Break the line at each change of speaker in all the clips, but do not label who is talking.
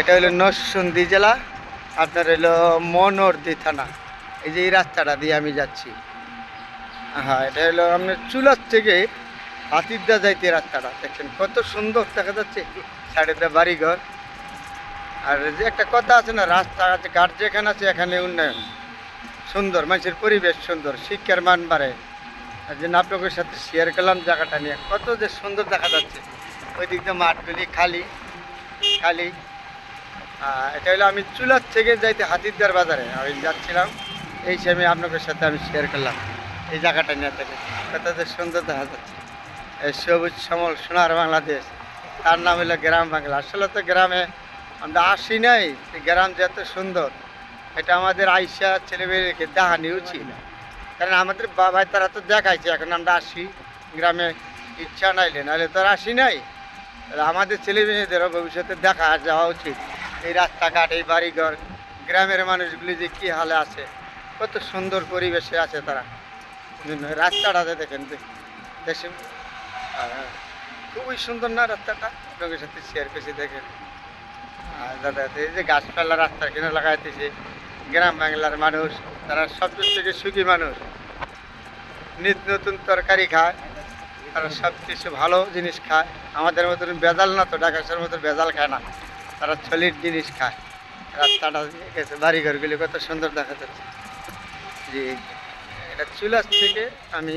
এটা হলো নরসিংদী জেলা, আপনার হলো মনোরদি থানা। এই যে এই রাস্তাটা দিয়ে আমি যাচ্ছি। হ্যাঁ এটা হলো আপনার চুলার থেকে হাতিরদা যাইতে রাস্তাটা। দেখছেন কত সুন্দর দেখা যাচ্ছে, সাইডে বাড়িঘর। আর যে একটা কথা আছে না রাস্তা আছে ঘাট যেখানে আছে এখানে উন্নয়ন। সুন্দর, মানুষের পরিবেশ সুন্দর, শিক্ষার মান বাড়ে। আর যে আপনাদের সাথে শেয়ার করলাম জায়গাটা নিয়ে, কত যে সুন্দর দেখা যাচ্ছে। ওই দিক দিয়ে মাঠগুলি খালি। আহ, এটা হলো আমি চুলার থেকে যাইতে হাতিরদার বাজারে। আমি যাচ্ছিলাম এই সময় আপনাদের সাথে আমি শেয়ার করলাম। এই জায়গাটা নিয়ে থেকে যে সুন্দর দেখা যাচ্ছে। এই সবুজ সমল সোনার বাংলাদেশ। তার নাম হলো গ্রাম বাংলা। আসলে তো গ্রামে আমরা আসি নাই গ্রাম যে এত সুন্দর এটা আমাদের আইসা ছেলেমেয়েকে দেখানি উচিত। কারণ আমাদের বাবাই তারা তো দেখাইছে এখন আমরা আসি গ্রামে ইচ্ছা নাইলে নাহলে তো আর আসি নাই। আমাদের ছেলে মেয়েদেরও ভবিষ্যতে দেখা যাওয়া উচিত। এই রাস্তাঘাট এই বাড়িঘর গ্রামের মানুষগুলি যে কী হালে আছে কত সুন্দর পরিবেশে আছে তারা। রাস্তাটাতে দেখেন দেশে আহ, খুবই সুন্দর না রাস্তাটা? আপনাদের সাথে শেয়ার করছি দেখেন। আর দাদা এই যে গাছপালা রাস্তার কিনে লাগাইতেছে গ্রাম বাংলার মানুষ তারা সবচেয়ে থেকে সুখী মানুষ। নিত্য নতুন তরকারি খায়। তারা সব কিছু ভালো জিনিস খায়। আমাদের মতন বেজাল না তো ঢাকাশের মতো বেজাল খায় না। তারা ছলির জিনিস খায়। রাস্তাটা গেছে, বাড়িঘরগুলি কত সুন্দর দেখা যাচ্ছে। জি এটা চুলাস থেকে আমি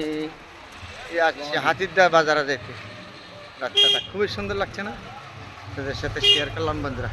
আসছি হাতিরদা বাজারে যেতে রাস্তাটা খুবই সুন্দর লাগছে না? তাদের সাথে শেয়ার করলাম, বন্ধুরা।